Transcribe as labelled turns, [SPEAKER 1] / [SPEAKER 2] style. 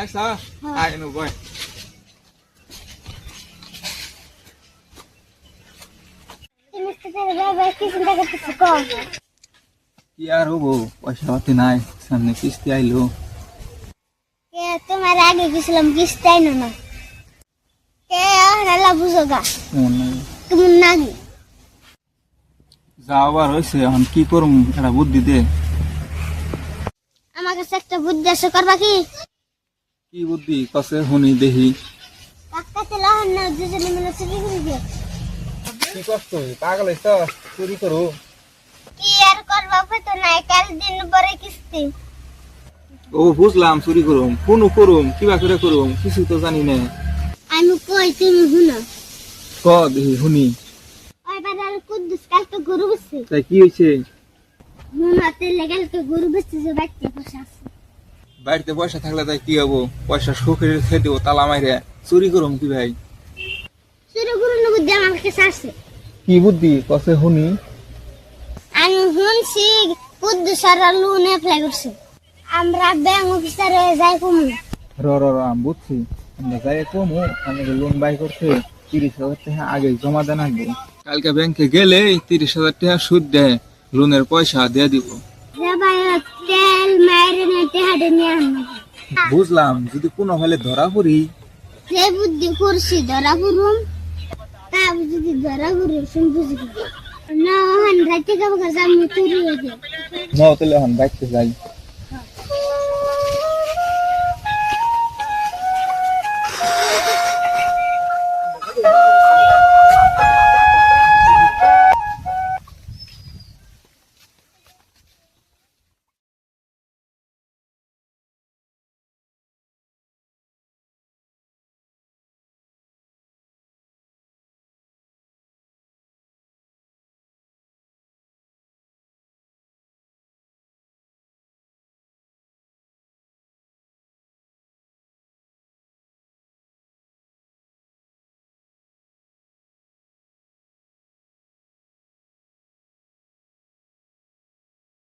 [SPEAKER 1] লাইছ I know বয় কি আর হব পয়সা পাতি নাই সামনে কিস্তি আইলো
[SPEAKER 2] তোমার আগে গেছিলাম কিস্তি আইনো না কে হেলা বুঝো গা
[SPEAKER 1] মন নাই
[SPEAKER 2] তুমি নাকি
[SPEAKER 1] যা আবার হয়েছে এখন কি করুম একটা বুদ্ধি দে
[SPEAKER 2] আমার কাছে একটা বুদ্ধি আছে করবা কি
[SPEAKER 1] কি বুদ্ধি? কসে শুনি দেখি।
[SPEAKER 2] কাকাতে লহন না দুজনে মিলে চুরি করে দিও
[SPEAKER 1] কি কষ্ট? পাগল হইছ? চুরি করো?
[SPEAKER 2] কি আর করবা? পেতো নাই কাল দিন পরে কিস্তি।
[SPEAKER 1] ও বুঝলাম চুরি করুম। ফোনও করুম কিবা করে করুম কিছু তো জানি না।
[SPEAKER 2] আমি কই তুমি শুনো?
[SPEAKER 1] ক দেখি শুনি।
[SPEAKER 2] ওই বাজার কুদ্দুস কালকে গরু বসছে।
[SPEAKER 1] তাই কি হয়েছে
[SPEAKER 2] হুনাতে লেগালকে গরু বসছে যে বাচ্চা বসে আছে।
[SPEAKER 1] বাড়িতে পয়সা থাকলে তাই কি হব? পয়সা খেয়ে দেবো তালা মাইরে। চুরি করুম কি ভাই?
[SPEAKER 2] চুরি গরু বুদ্ধি আমার কাছে আছে।
[SPEAKER 1] কি বুদ্ধি? কসে শুনি।
[SPEAKER 2] আমি শুনছি কুদ্দুস আর লোন অ্যাপ্লাই করছে। আমরা ব্যাংক অফিসার হয়ে যাই কমু।
[SPEAKER 1] র র র আমি বুঝছি। আমরা যাই কমু আমাকে লোন বাই করছে তিরিশ হাজার টাকা আগে জমা দেন আসব কালকে ব্যাংকে গেলে তিরিশ হাজার টাকা সুদ দেয় লোনের পয়সা দিয়ে দিব।
[SPEAKER 2] ভাই
[SPEAKER 1] বুঝলাম যদি কোনো হলে ধরা পড়ি।
[SPEAKER 2] যে বুদ্ধি করছি ধরা পড়ুম। তা যদি ধরা পড়ি শুন না। হান রাতে কাবো কাছে আমি চুরি হয়ে যাই
[SPEAKER 1] ন তাহলে এখন বাইকতে যাই।